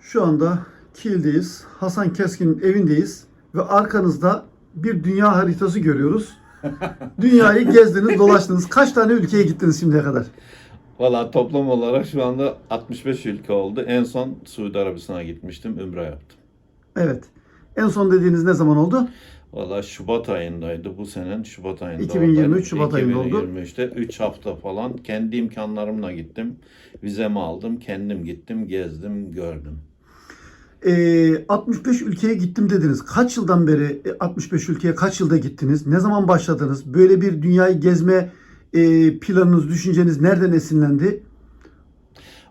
Şu anda Kiel'deyiz. Hasan Keskin'in evindeyiz ve arkanızda bir dünya haritası görüyoruz. Dünyayı gezdiniz, dolaştınız. Kaç tane ülkeye gittiniz şimdiye kadar? Valla toplam olarak şu anda 65 ülke oldu. En son Suudi Arabistan'a gitmiştim, ümre yaptım. Evet. En son dediğiniz ne zaman oldu? Valla Şubat ayındaydı bu senenin Şubat ayında. 2023 oradaydım. Şubat ayında oldu. 2023'te 3 hafta falan kendi imkanlarımla gittim. Vizemi aldım, kendim gittim, gezdim, gördüm. Ee, 65 ülkeye gittim dediniz. Kaç yıldan beri e, 65 ülkeye kaç yılda gittiniz? Ne zaman başladınız? Böyle bir dünyayı gezme e, planınız, düşünceniz nereden esinlendi?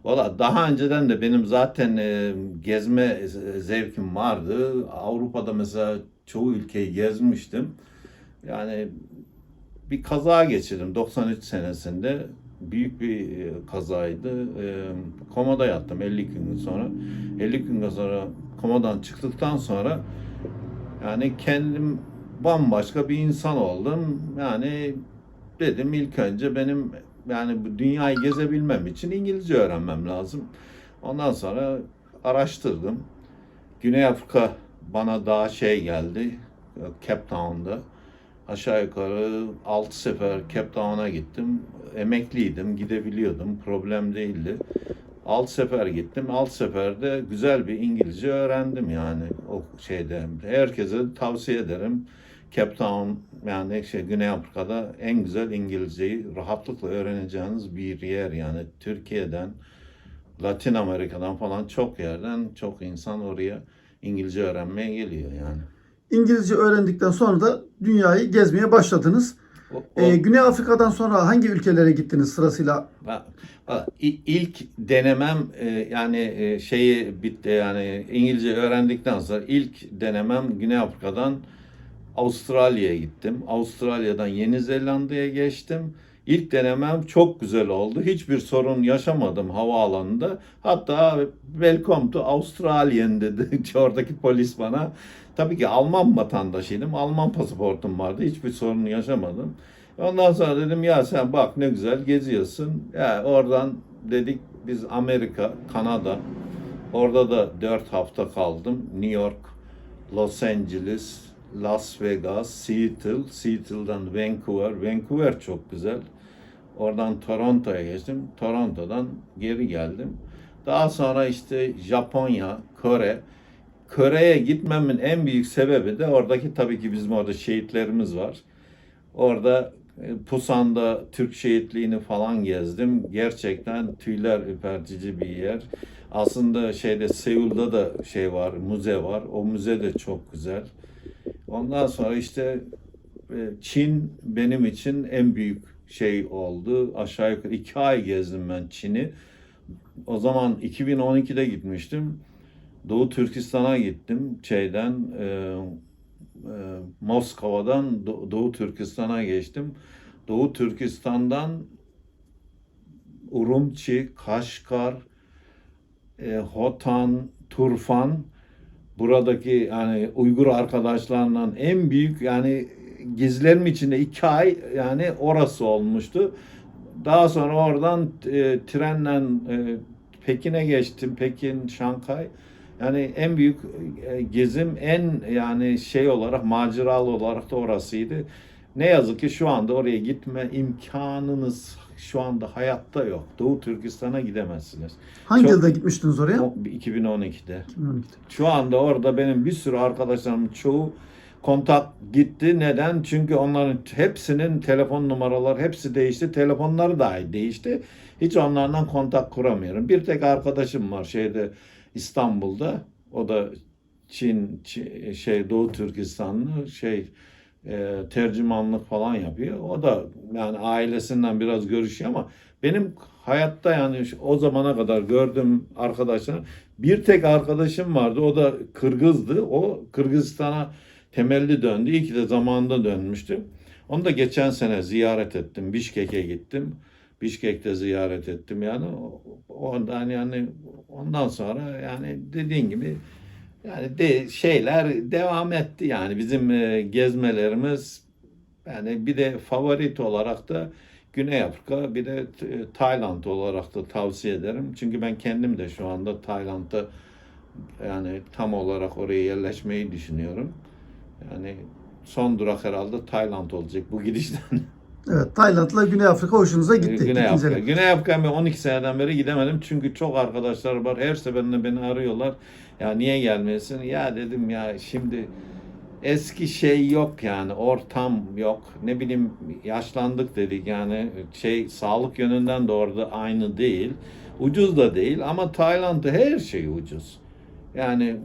Valla daha önceden de benim zaten e, gezme zevkim vardı. Avrupa'da mesela çoğu ülkeyi gezmiştim. Yani bir kaza geçirdim 93 senesinde. Büyük bir e, kazaydı. E, komada yattım 50 gün sonra. 50 gün sonra komadan çıktıktan sonra yani kendim bambaşka bir insan oldum. Yani dedim ilk önce benim yani bu dünyayı gezebilmem için İngilizce öğrenmem lazım. Ondan sonra araştırdım. Güney Afrika bana daha şey geldi. Cape Town'da. Aşağı yukarı 6 sefer Cape Town'a gittim. Emekliydim, gidebiliyordum. Problem değildi. 6 sefer gittim. 6 seferde güzel bir İngilizce öğrendim yani o şeyde. Herkese tavsiye ederim. Cape Town yani şey Güney Afrika'da en güzel İngilizceyi rahatlıkla öğreneceğiniz bir yer yani Türkiye'den Latin Amerika'dan falan çok yerden çok insan oraya İngilizce öğrenmeye geliyor yani. İngilizce öğrendikten sonra da dünyayı gezmeye başladınız. O, o- Ee, Güney Afrika'dan sonra hangi ülkelere gittiniz sırasıyla? İlk denemem e, yani e, şeyi bitti yani İngilizce öğrendikten sonra ilk denemem Güney Afrika'dan Avustralya'ya gittim. Avustralya'dan Yeni Zelanda'ya geçtim. İlk denemem çok güzel oldu. Hiçbir sorun yaşamadım havaalanında. Hatta welcome to Australian dedi oradaki polis bana. Tabii ki Alman vatandaşıydım. Alman pasaportum vardı. Hiçbir sorun yaşamadım. Ondan sonra dedim ya sen bak ne güzel geziyorsun. Ya oradan dedik biz Amerika, Kanada. Orada da 4 hafta kaldım. New York, Los Angeles, Las Vegas, Seattle, Seattle'dan Vancouver. Vancouver çok güzel. Oradan Toronto'ya geçtim. Toronto'dan geri geldim. Daha sonra işte Japonya, Kore. Kore'ye gitmemin en büyük sebebi de oradaki tabii ki bizim orada şehitlerimiz var. Orada e, Pusan'da Türk şehitliğini falan gezdim. Gerçekten tüyler ürpertici bir yer. Aslında şeyde Seul'da da şey var, müze var. O müze de çok güzel. Ondan sonra işte e, Çin benim için en büyük şey oldu. Aşağı yukarı iki ay gezdim ben Çin'i. O zaman 2012'de gitmiştim. Doğu Türkistan'a gittim şeyden e, e, Moskova'dan Do- Doğu Türkistan'a geçtim. Doğu Türkistan'dan Urumçi, Kaşgar, e, Hotan, Turfan buradaki yani Uygur arkadaşlarla en büyük yani gezilerim içinde iki ay yani orası olmuştu. Daha sonra oradan e, trenle e, Pekin'e geçtim. Pekin, Şankay. Yani en büyük e, gezim en yani şey olarak maceralı olarak da orasıydı. Ne yazık ki şu anda oraya gitme imkanınız şu anda hayatta yok. Doğu Türkistan'a gidemezsiniz. Hangi Çok- yılda gitmiştiniz oraya? O 2012'de. 2012'de. Şu anda orada benim bir sürü arkadaşlarımın çoğu kontak gitti. Neden? Çünkü onların hepsinin telefon numaraları hepsi değişti. Telefonları dahi değişti. Hiç onlardan kontak kuramıyorum. Bir tek arkadaşım var şeyde İstanbul'da. O da Çin, Çi- şey Doğu Türkistanlı şey e, tercümanlık falan yapıyor. O da yani ailesinden biraz görüşüyor ama benim hayatta yani o zamana kadar gördüğüm arkadaşlar bir tek arkadaşım vardı. O da Kırgız'dı. O Kırgızistan'a temelli döndü. İyi ki de zamanında dönmüştü. Onu da geçen sene ziyaret ettim. Bişkek'e gittim. Bişkek'te ziyaret ettim yani. Ondan yani ondan sonra yani dediğin gibi yani de, şeyler devam etti yani bizim e, gezmelerimiz yani bir de favorit olarak da Güney Afrika bir de e, Tayland olarak da tavsiye ederim. Çünkü ben kendim de şu anda Tayland'da yani tam olarak oraya yerleşmeyi düşünüyorum. Yani son durak herhalde Tayland olacak bu gidişten. Evet Tayland'la Güney Afrika hoşunuza gitti. Güney Afrika. Güney Afrika ben 12 seneden beri gidemedim. Çünkü çok arkadaşlar var. Her seferinde beni arıyorlar. Ya niye gelmiyorsun? Ya dedim ya şimdi eski şey yok yani. Ortam yok. Ne bileyim yaşlandık dedik yani. Şey sağlık yönünden de orada aynı değil. Ucuz da değil ama Tayland'da her şey ucuz. Yani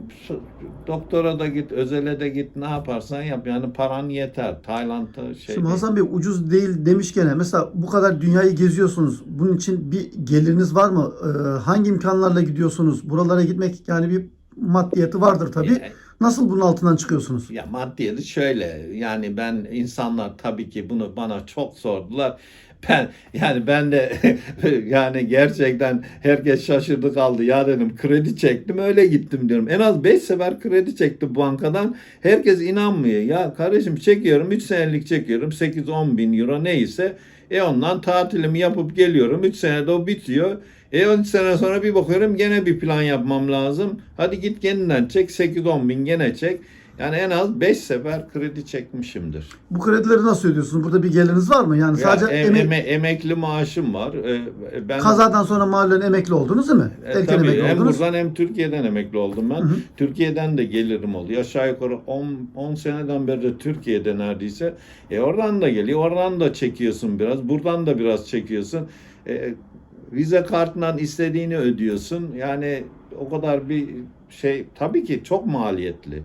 doktora da git, özele de git, ne yaparsan yap. Yani paran yeter. Tayland'da şey Şimdi. Hasan Bey ucuz değil demişken mesela bu kadar dünyayı geziyorsunuz. Bunun için bir geliriniz var mı? Ee, hangi imkanlarla gidiyorsunuz? Buralara gitmek yani bir maddiyatı vardır tabii. Nasıl bunun altından çıkıyorsunuz? Ya maddiyeti şöyle yani ben insanlar tabii ki bunu bana çok sordular. Ben yani ben de yani gerçekten herkes şaşırdı kaldı. Ya dedim kredi çektim öyle gittim diyorum. En az 5 sefer kredi çektim bankadan. Herkes inanmıyor. Ya kardeşim çekiyorum 3 senelik çekiyorum 8-10 bin euro neyse. E ondan tatilimi yapıp geliyorum. 3 senede o bitiyor. E 13 sene sonra bir bakıyorum gene bir plan yapmam lazım. Hadi git yeniden çek 8-10 bin gene çek. Yani en az 5 sefer kredi çekmişimdir. Bu kredileri nasıl ödüyorsunuz? Burada bir geliriniz var mı? Yani Ya sadece em- emek- eme- emekli maaşım var. E, e, ben kazadan sonra mahallen emekli oldunuz değil mi? e, Erken tabii emekli hem oldunuz. buradan hem Türkiye'den emekli oldum ben. Hı hı. Türkiye'den de gelirim oluyor. Aşağı yukarı 10 10 seneden beri de Türkiye'de neredeyse. E oradan da geliyor. Oradan da çekiyorsun biraz. Buradan da biraz çekiyorsun. E, vize kartından istediğini ödüyorsun. Yani o kadar bir şey tabii ki çok maliyetli.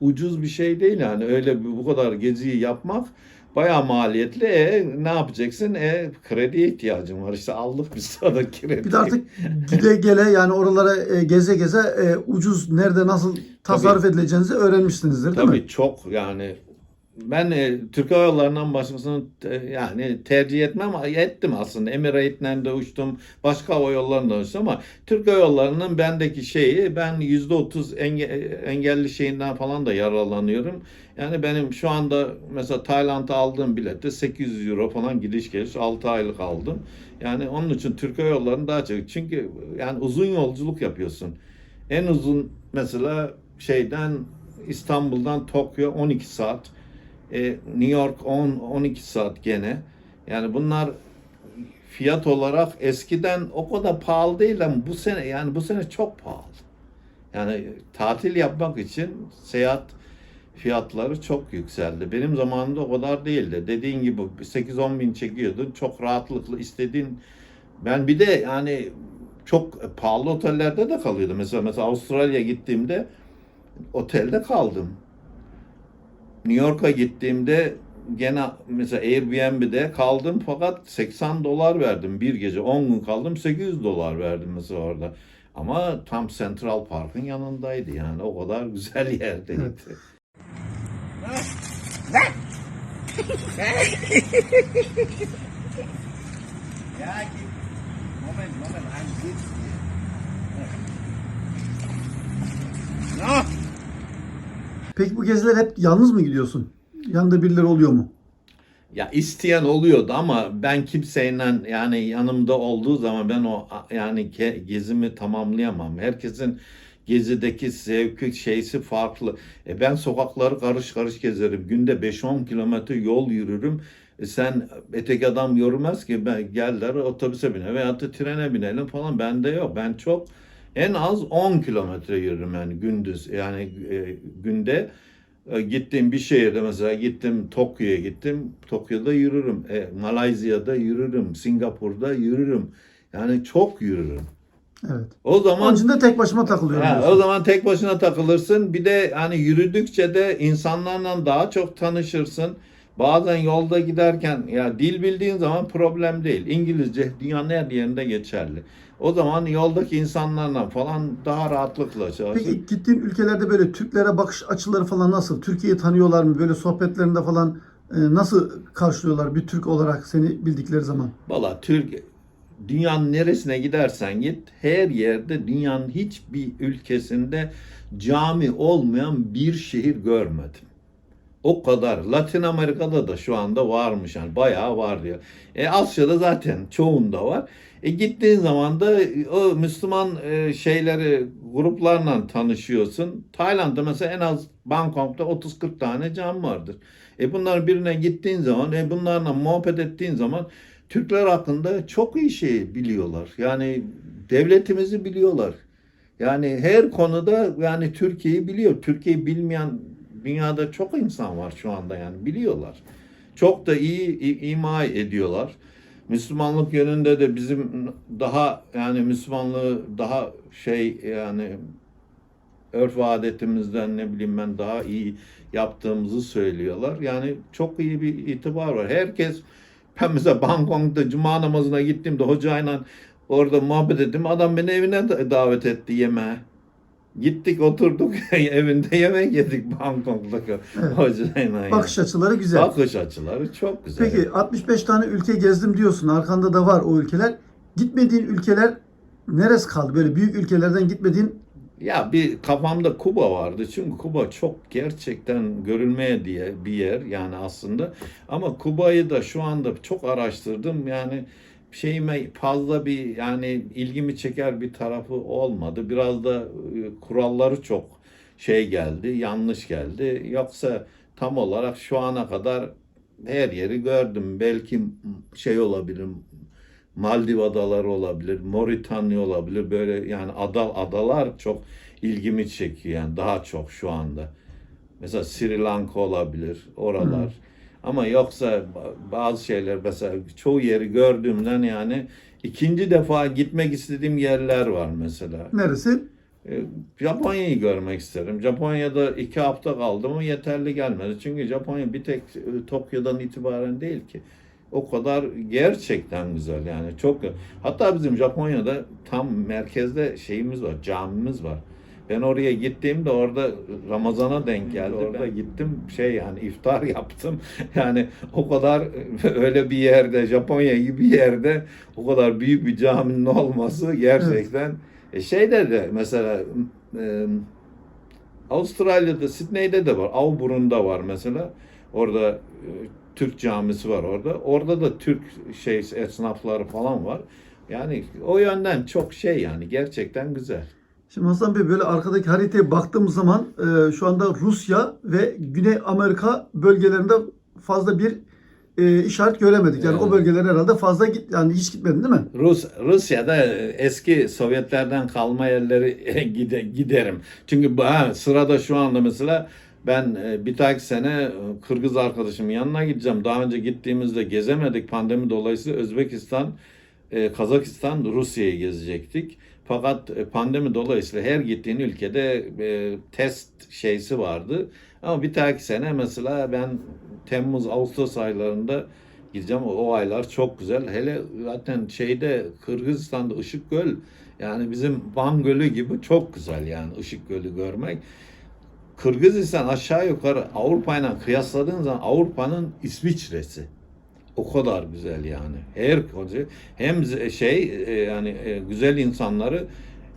Ucuz bir şey değil yani öyle bu kadar geziyi yapmak bayağı maliyetli. E ne yapacaksın? E krediye ihtiyacın var. İşte aldık biz sana kredi. Bir de artık gide gele yani oralara e, geze geze e, ucuz nerede nasıl tasarruf edileceğinizi öğrenmişsinizdir değil Tabii mi? çok yani ben e, Türk Hava Yolları'ndan başkasını e, yani tercih etmem ettim aslında. Emirate'den de uçtum. Başka hava yollarından uçtum ama Türk Hava Yolları'nın bendeki şeyi ben %30 enge, engelli şeyinden falan da yararlanıyorum. Yani benim şu anda mesela Tayland'a aldığım bilette 800 euro falan gidiş geliş 6 aylık aldım. Yani onun için Türk Hava Yolları'nı daha çok çünkü yani uzun yolculuk yapıyorsun. En uzun mesela şeyden İstanbul'dan Tokyo 12 saat. E, New York 10 12 saat gene. Yani bunlar fiyat olarak eskiden o kadar pahalı değil ama bu sene yani bu sene çok pahalı. Yani tatil yapmak için seyahat fiyatları çok yükseldi. Benim zamanımda o kadar değildi. Dediğin gibi 8-10 bin çekiyordun. Çok rahatlıkla istediğin ben bir de yani çok pahalı otellerde de kalıyordum. Mesela mesela Avustralya gittiğimde otelde kaldım. New York'a gittiğimde gene mesela Airbnb'de kaldım fakat 80 dolar verdim bir gece 10 gün kaldım 800 dolar verdim mesela orada. Ama tam Central Park'ın yanındaydı yani o kadar güzel yerdeydi. Evet. Good. Peki bu geziler hep yalnız mı gidiyorsun? Yanında birileri oluyor mu? Ya isteyen oluyordu ama ben kimseyle yani yanımda olduğu zaman ben o yani ge- gezimi tamamlayamam. Herkesin gezideki zevki şeysi farklı. E ben sokakları karış karış gezerim. Günde 5-10 kilometre yol yürürüm. E sen etek adam yürümez ki ben gel der otobüse bine veya da trene binelim falan. Bende yok. Ben çok en az 10 kilometre yürürüm yani gündüz yani e, günde. E, Gittiğim bir şehirde mesela gittim Tokyo'ya gittim. Tokyo'da yürürüm. E, Malezya'da yürürüm. Singapur'da yürürüm. Yani çok yürürüm. Evet. O zaman Onun için de tek başıma takılıyorum. Ha, o zaman tek başına takılırsın. Bir de hani yürüdükçe de insanlarla daha çok tanışırsın. Bazen yolda giderken ya dil bildiğin zaman problem değil. İngilizce dünyanın her yerinde geçerli. O zaman yoldaki insanlarla falan daha rahatlıkla çalışırsın. Peki gittiğin ülkelerde böyle Türklere bakış açıları falan nasıl? Türkiye'yi tanıyorlar mı? Böyle sohbetlerinde falan e, nasıl karşılıyorlar bir Türk olarak seni bildikleri zaman? Valla Türk dünyanın neresine gidersen git her yerde dünyanın hiçbir ülkesinde cami olmayan bir şehir görmedim. O kadar. Latin Amerika'da da şu anda varmış yani bayağı var diyor. E Asya'da zaten çoğunda var. E gittiğin zaman da o Müslüman e, şeyleri gruplarla tanışıyorsun. Tayland'da mesela en az Bangkok'ta 30-40 tane cami vardır. E bunların birine gittiğin zaman, e bunlarla muhabbet ettiğin zaman Türkler hakkında çok iyi şey biliyorlar. Yani devletimizi biliyorlar. Yani her konuda yani Türkiye'yi biliyor. Türkiye'yi bilmeyen dünyada çok insan var şu anda yani biliyorlar. Çok da iyi ima ediyorlar. Müslümanlık yönünde de bizim daha yani Müslümanlığı daha şey yani örf ve adetimizden ne bileyim ben daha iyi yaptığımızı söylüyorlar. Yani çok iyi bir itibar var. Herkes ben mesela Bangkok'ta cuma namazına gittiğimde hocayla orada muhabbet ettim. Adam beni evine da- davet etti yemeğe. Gittik oturduk evinde yemek yedik Bangkok'taki Evet. hocayla. Bakış açıları güzel. Bakış açıları çok güzel. Peki 65 tane ülke gezdim diyorsun. Arkanda da var o ülkeler. Gitmediğin ülkeler neresi kaldı? Böyle büyük ülkelerden gitmediğin Ya bir kafamda Kuba vardı. Çünkü Kuba çok gerçekten görülmeye diye bir yer yani aslında. Ama Kuba'yı da şu anda çok araştırdım. Yani şeyime fazla bir yani ilgimi çeker bir tarafı olmadı. Biraz da e, kuralları çok şey geldi, yanlış geldi. Yoksa tam olarak şu ana kadar her yeri gördüm. Belki şey olabilir, Maldiv adaları olabilir, Moritanya olabilir. Böyle yani ada, adalar çok ilgimi çekiyor yani daha çok şu anda. Mesela Sri Lanka olabilir, oralar. Ama yoksa ba- bazı şeyler mesela çoğu yeri gördüğümden yani ikinci defa gitmek istediğim yerler var mesela. neresi? E, Japonya'yı görmek isterim. Japonya'da iki hafta kaldım ama yeterli gelmedi. Çünkü Japonya bir tek e, Tokyo'dan itibaren değil ki. O kadar gerçekten güzel yani çok. Hatta bizim Japonya'da tam merkezde şeyimiz var, camimiz var. Ben oraya gittiğimde orada Ramazan'a denk geldi. Orada gittim şey yani iftar yaptım. Yani o kadar öyle bir yerde Japonya gibi bir yerde o kadar büyük bir caminin olması gerçekten e şeyde de mesela e, Avustralya'da Sydney'de de var. Auburun'da var mesela. Orada e, Türk camisi var orada. Orada da Türk şey esnafları falan var. Yani o yönden çok şey yani gerçekten güzel. Şimdi Hasan Bey böyle arkadaki haritaya baktığımız zaman e, şu anda Rusya ve Güney Amerika bölgelerinde fazla bir e, işaret göremedik. Yani Evet. o bölgelere herhalde fazla git yani hiç gitmedin değil mi? Rus Rusya'da eski Sovyetlerden kalma yerleri gide, giderim. Çünkü bu- ha, sırada şu anda mesela ben e, bir dahaki sene e, Kırgız arkadaşımın yanına gideceğim. Daha önce gittiğimizde gezemedik pandemi dolayısıyla Özbekistan, e, Kazakistan, Rusya'yı gezecektik. Fakat e, pandemi dolayısıyla her gittiğin ülkede e, test şeysi vardı. Ama bir dahaki sene mesela ben Temmuz, Ağustos aylarında gideceğim. O, o aylar çok güzel. Hele zaten şeyde Kırgızistan'da Işık Göl yani bizim Van Gölü gibi çok güzel yani Işık Gölü görmek. Kırgızistan aşağı yukarı Avrupa ile kıyasladığın zaman Avrupa'nın İsviçre'si. O kadar güzel yani. Her konuda hem şey e, yani e, güzel insanları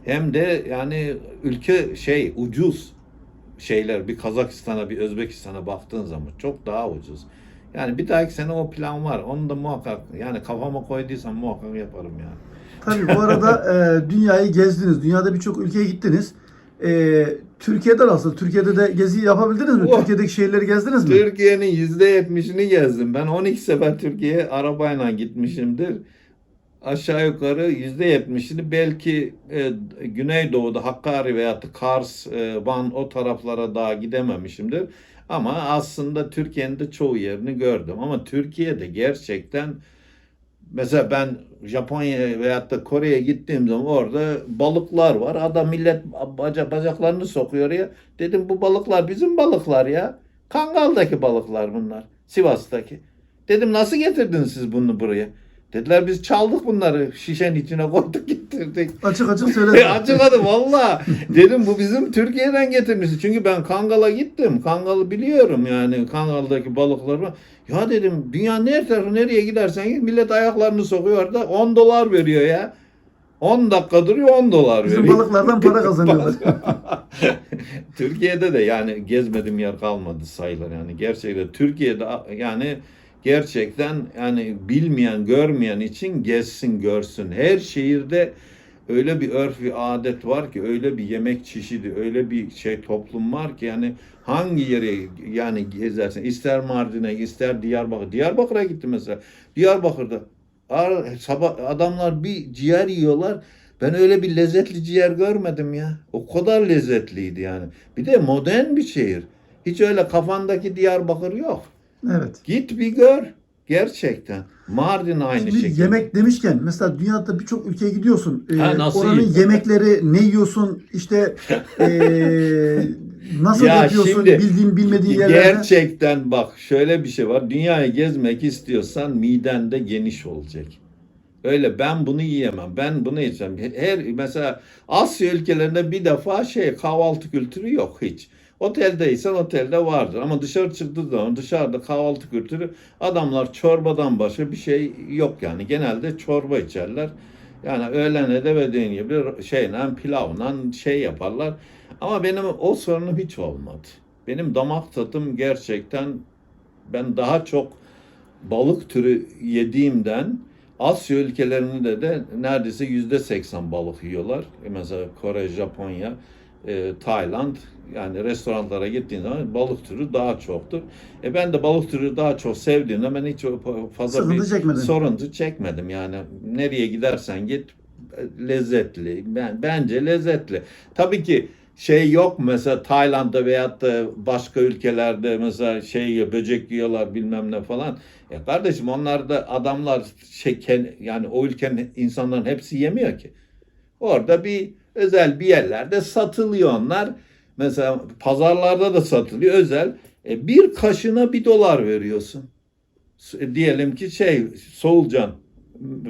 hem de yani ülke şey ucuz şeyler bir Kazakistan'a bir Özbekistan'a baktığın zaman çok daha ucuz. Yani bir dahaki sene o plan var. Onu da muhakkak yani kafama koyduysam muhakkak yaparım yani. Tabii bu arada e, dünyayı gezdiniz. Dünyada birçok ülkeye gittiniz. E, Türkiye'de nasıl? Türkiye'de de gezi yapabildiniz mi? Oh. Türkiye'deki şehirleri gezdiniz mi? Türkiye'nin yüzde yetmişini gezdim. Ben 12 sefer Türkiye'ye arabayla gitmişimdir. Aşağı yukarı yüzde yetmişini belki e, Güneydoğu'da Hakkari veya Kars, e, Van o taraflara daha gidememişimdir. Ama aslında Türkiye'nin de çoğu yerini gördüm. Ama Türkiye'de gerçekten mesela ben Japonya'ya veyahut da Kore'ye gittiğim zaman orada balıklar var. Adam millet baca, bacaklarını sokuyor ya. Dedim bu balıklar bizim balıklar ya. Kangal'daki balıklar bunlar. Sivas'taki. Dedim nasıl getirdiniz siz bunu buraya? Dediler biz çaldık bunları şişenin içine koyduk getirdik. Açık açık söyle. Acımadı valla. Dedim bu bizim Türkiye'den getirmişti. Çünkü ben Kangal'a gittim. Kangal'ı biliyorum yani Kangal'daki balıkları. Ya dedim dünyanın her tarafı nereye gidersen git millet ayaklarını sokuyor da 10 dolar veriyor ya. 10 dakika duruyor 10 dolar Bizim veriyor. balıklardan para kazanıyorlar. Türkiye'de de yani gezmedim yer kalmadı sayılır yani gerçekten Türkiye'de yani gerçekten yani bilmeyen görmeyen için gezsin görsün her şehirde öyle bir örf ve adet var ki öyle bir yemek çeşidi öyle bir şey toplum var ki yani hangi yere yani gezersin ister Mardin'e ister Diyarbakır Diyarbakır'a gittim mesela Diyarbakır'da ar- sabah adamlar bir ciğer yiyorlar ben öyle bir lezzetli ciğer görmedim ya. O kadar lezzetliydi yani. Bir de modern bir şehir. Hiç öyle kafandaki Diyarbakır yok. evet. Git bir gör. Gerçekten. Mardin aynı Şimdi şekilde. yemek demişken mesela dünyada birçok ülkeye gidiyorsun. Ee, Ha, nasıl oranın yiyeyim? yemekleri ne yiyorsun işte ee, nasıl Ya yapıyorsun şimdi bildiğin bilmediğin yerlerde. Gerçekten bak şöyle bir şey var. Dünyayı gezmek istiyorsan miden de geniş olacak. Öyle ben bunu yiyemem. Ben bunu yiyeceğim. Her mesela Asya ülkelerinde bir defa şey kahvaltı kültürü yok hiç. Oteldeysen otelde vardır ama dışarı çıktığı zaman dışarıda kahvaltı kültürü adamlar çorbadan başka bir şey yok yani. Genelde çorba içerler. Yani öğlene de dediğin gibi şeyle pilavla şey yaparlar. Ama benim o sorunum hiç olmadı. Benim damak tadım gerçekten ben daha çok balık türü yediğimden Asya ülkelerinde de neredeyse yüzde seksen balık yiyorlar. Mesela Kore, Japonya, e, Tayland yani restoranlara gittiğin zaman balık türü daha çoktur. E ben de balık türü daha çok sevdiğimden ben hiç fazla Sıkıntı bir çekmedin. soruntu çekmedim. Yani nereye gidersen git e, lezzetli. Ben, bence lezzetli. Tabii ki şey yok mesela Tayland'da veyahut da başka ülkelerde mesela şey yiyor, böcek yiyorlar bilmem ne falan. Ya kardeşim onlar da adamlar şey yani o ülkenin insanların hepsi yemiyor ki. Orada bir özel bir yerlerde satılıyor onlar. Mesela pazarlarda da satılıyor özel. E, bir kaşına bir dolar veriyorsun. S- Diyelim ki şey soğulcan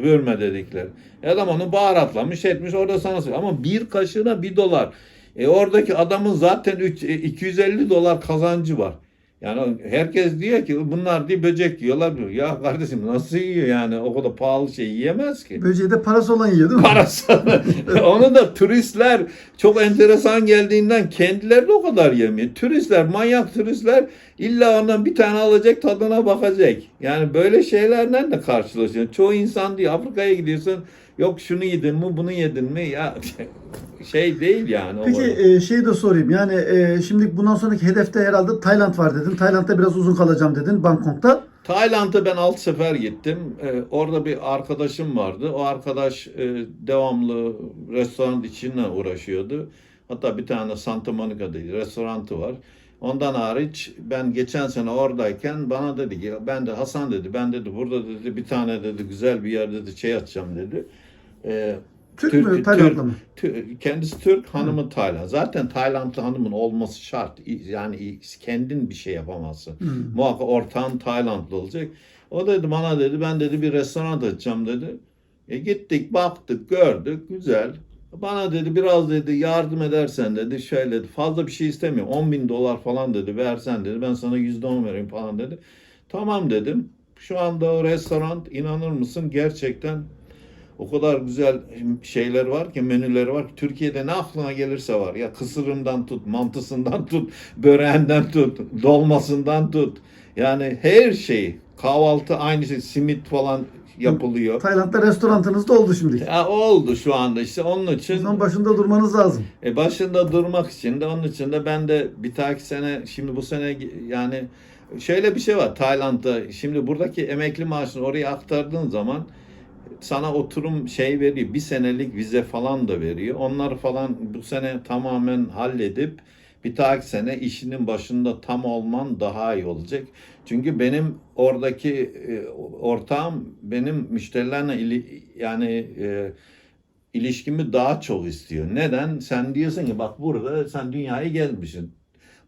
bölme dedikleri. E Adam onu baharatlamış etmiş orada sana söylüyor. Ama bir kaşığına bir dolar. E oradaki adamın zaten üç- e, 250 dolar kazancı var. Yani herkes diyor ki bunlar diye böcek yiyorlar. diyor. Ya kardeşim nasıl yiyor yani o kadar pahalı şey yiyemez ki. Böceği de parası olan yiyor değil mi? Parası. Onu da turistler çok enteresan geldiğinden kendileri de o kadar yemiyor. Turistler, manyak turistler illa ondan bir tane alacak tadına bakacak. Yani böyle şeylerle de karşılaşıyorsun. Çoğu insan diyor Afrika'ya gidiyorsun yok şunu yedin mi bunu yedin mi ya şey değil yani. Peki e, şey de sorayım. Yani e, şimdi bundan sonraki hedefte herhalde Tayland var dedin. Tayland'da biraz uzun kalacağım dedin Bangkok'ta. Tayland'a ben alt sefer gittim. Ee, orada bir arkadaşım vardı. O arkadaş e, devamlı restoran içinle uğraşıyordu. Hatta bir tane Santa Monica'da restoranı var. Ondan hariç ben geçen sene oradayken bana dedi ki ben de Hasan dedi ben dedi burada dedi bir tane dedi güzel bir yer dedi şey açacağım dedi. Ee, Türk, Türk- mü Tayland'da mı? Tü- Kendisi Türk, hanımı Tayland. Zaten Taylandlı hanımın olması şart. Yani kendin bir şey yapamazsın. Hmm. Muhakkak ortağın Taylandlı olacak. O dedi bana dedi ben dedi bir restoran açacağım dedi. E gittik baktık gördük güzel. Bana dedi biraz dedi yardım edersen dedi şöyle dedi, fazla bir şey istemiyorum. 10 bin dolar falan dedi versen dedi ben sana yüzde on vereyim falan dedi. Tamam dedim. Şu anda o restoran inanır mısın gerçekten o kadar güzel şeyler var ki menüleri var ki Türkiye'de ne aklına gelirse var. Ya kısırından tut, mantısından tut, böreğinden tut, dolmasından tut. Yani her şey kahvaltı aynı şey simit falan yapılıyor. Tayland'da restoranınız da oldu şimdi. Ya oldu şu anda işte onun için zaman başında durmanız lazım. e, başında durmak için de onun için de ben de bir dahaki sene şimdi bu sene yani şöyle bir şey var Tayland'da şimdi buradaki emekli maaşını oraya aktardığın zaman sana oturum şey veriyor bir senelik vize falan da veriyor. Onları falan bu sene tamamen halledip bir dahaki sene işinin başında tam olman daha iyi olacak. Çünkü benim oradaki e, ortağım benim müşterilerle ili, yani e, ilişkimi daha çok istiyor. Neden? Sen diyorsun ki bak burada sen dünyayı gezmişsin.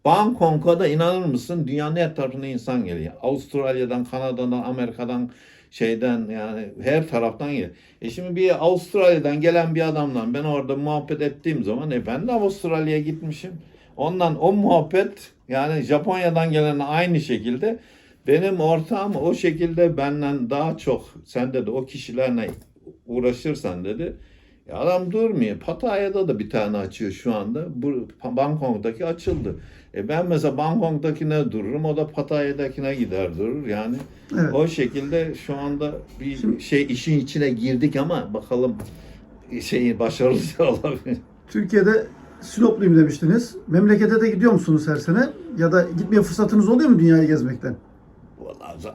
Bangkok'a da inanır mısın dünyanın her tarafına insan geliyor. Avustralya'dan, Kanada'dan, Amerika'dan şeyden yani her taraftan geliyor. E şimdi bir Avustralya'dan gelen bir adamla ben orada muhabbet ettiğim zaman e ben de Avustralya'ya gitmişim. Ondan o muhabbet yani Japonya'dan gelen aynı şekilde benim ortağım o şekilde benden daha çok sen de o kişilerle uğraşırsan dedi. Ya adam durmuyor. Pattaya'da da bir tane açıyor şu anda. Bu Bangkok'taki açıldı. E ben mesela Bangkok'takine dururum. O da Pattaya'dakine gider durur. Yani Evet. o şekilde şu anda bir şey işin içine girdik ama bakalım şeyi başarılı olabilir. Türkiye'de Sinopluyum demiştiniz. Memlekete de gidiyor musunuz her sene? Ya da gitmeye fırsatınız oluyor mu dünyayı gezmekten?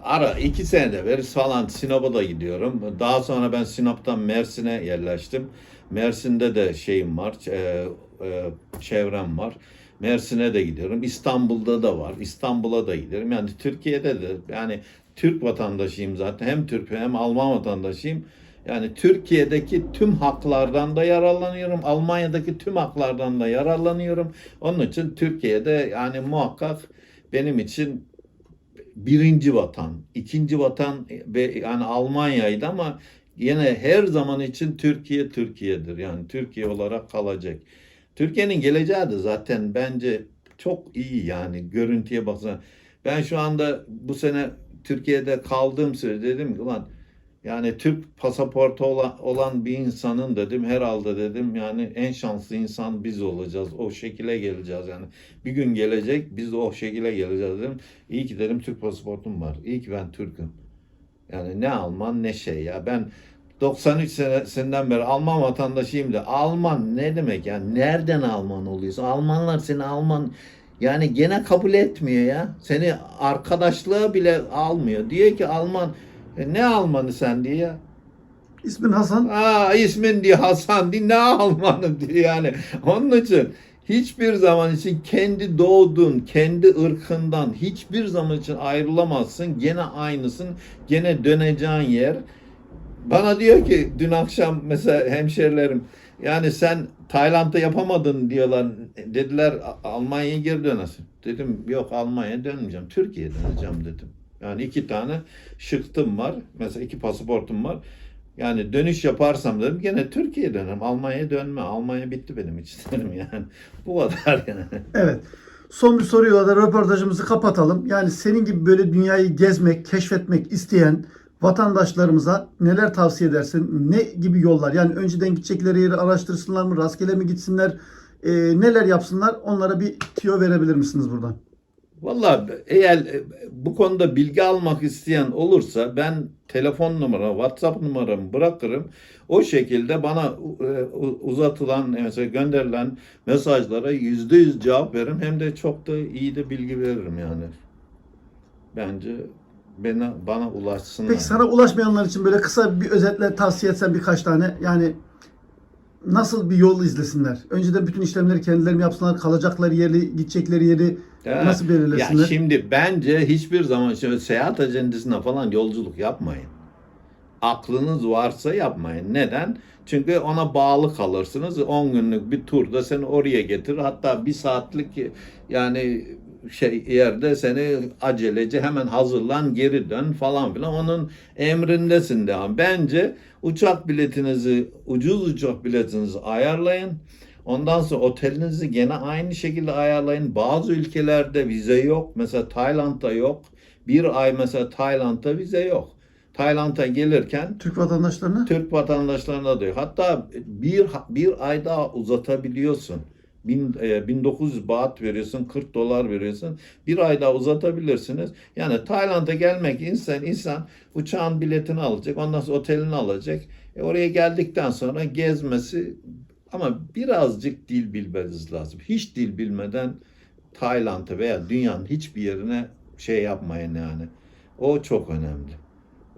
Ara iki senede beri falan Sinop'a da gidiyorum. Daha sonra ben Sinop'tan Mersin'e yerleştim. Mersin'de de şeyim var, e, e, çevrem var. Mersin'e de gidiyorum. İstanbul'da da var. İstanbul'a da giderim. Yani Türkiye'de de yani Türk vatandaşıyım zaten. Hem Türk hem Alman vatandaşıyım. Yani Türkiye'deki tüm haklardan da yararlanıyorum. Almanya'daki tüm haklardan da yararlanıyorum. Onun için Türkiye'de yani muhakkak benim için birinci vatan, ikinci vatan ve yani Almanya'ydı ama yine her zaman için Türkiye Türkiye'dir. Yani Türkiye olarak kalacak. Türkiye'nin geleceği de zaten bence çok iyi yani görüntüye baksana. Ben şu anda bu sene Türkiye'de kaldığım sürede dedim ki ulan yani Türk pasaportu olan, olan bir insanın dedim herhalde dedim yani en şanslı insan biz olacağız. O şekile geleceğiz yani. Bir gün gelecek biz de o şekile geleceğiz dedim. İyi ki dedim Türk pasaportum var. İyi ki ben Türk'üm. Yani ne Alman ne şey ya. Ben 93 senesinden beri Alman vatandaşıyım da Alman ne demek yani nereden Alman oluyorsun? Almanlar seni Alman yani gene kabul etmiyor ya. Seni arkadaşlığa bile almıyor. Diyor ki Alman "E, ne Almanı sen ya. İsmin Hasan. Aa ismin diyor Hasan diyor ne Almanı diyor yani. Onun için hiçbir zaman için kendi doğduğun, kendi ırkından hiçbir zaman için ayrılamazsın. Gene aynısın. Gene döneceğin yer. Bana diyor ki dün akşam mesela hemşerilerim yani sen Tayland'da yapamadın diyorlar. Dediler "A- Almanya'ya geri dönesin. Dedim yok Almanya'ya dönmeyeceğim. Türkiye'ye döneceğim dedim. Yani iki tane şıktım var. Mesela iki pasaportum var. Yani dönüş yaparsam dedim gene Türkiye'ye dönerim. Almanya'ya dönme. Almanya bitti benim için dedim yani. Bu kadar yani. Evet. Son bir soruyla da röportajımızı kapatalım. Yani senin gibi böyle dünyayı gezmek, keşfetmek isteyen vatandaşlarımıza neler tavsiye edersin? Ne gibi yollar? Yani önceden gidecekleri yeri araştırsınlar mı? Rastgele mi gitsinler? Ee, neler yapsınlar? Onlara bir tüyo verebilir misiniz buradan? Vallahi eğer e, bu konuda bilgi almak isteyen olursa ben telefon numaramı, WhatsApp numaramı bırakırım. O şekilde bana e, uzatılan, mesela gönderilen mesajlara yüzde yüz cevap veririm. Hem de çok da iyi de bilgi veririm yani. Bence bana, bana ulaşsınlar. Peki sana ulaşmayanlar için böyle kısa bir özetle tavsiye etsen birkaç tane. Yani nasıl bir yol izlesinler? Önceden bütün işlemleri kendileri mi yapsınlar? Kalacakları yeri, gidecekleri yeri Ya, nasıl belirlesinler? Ya şimdi bence hiçbir zaman şöyle seyahat acentesine falan yolculuk yapmayın. Aklınız varsa yapmayın. Neden? Çünkü ona bağlı kalırsınız. 10 günlük bir turda seni oraya getirir. Hatta bir saatlik yani şey yerde seni aceleci hemen hazırlan geri dön falan filan. Onun emrindesin de. Bence uçak biletinizi ucuz uçak biletinizi ayarlayın. Ondan sonra otelinizi gene aynı şekilde ayarlayın. Bazı ülkelerde vize yok. Mesela Tayland'da yok. Bir ay mesela Tayland'da vize yok. Tayland'a gelirken Türk vatandaşlarına? Türk vatandaşlarına da yok. Hatta bir, bir ay daha uzatabiliyorsun. Bin, e, 1900 baht veriyorsun, 40 dolar veriyorsun. Bir ay daha uzatabilirsiniz. Yani Tayland'a gelmek insan insan uçağın biletini alacak, ondan sonra otelini alacak. E, oraya geldikten sonra gezmesi ama birazcık dil bilmeniz lazım. Hiç dil bilmeden Tayland'a veya dünyanın hiçbir yerine şey yapmayın yani. O çok önemli.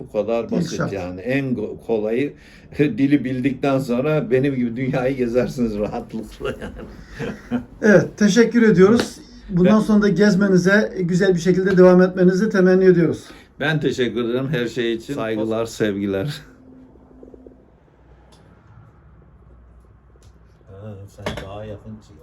Bu kadar basit şart. yani. En kolayı dili bildikten sonra benim gibi dünyayı gezersiniz rahatlıkla yani. Evet, teşekkür ediyoruz. Bundan sonra da gezmenize güzel bir şekilde devam etmenizi temenni ediyoruz. Ben teşekkür ederim her şey için. Saygılar, sevgiler. Sen daha yakın. Oo.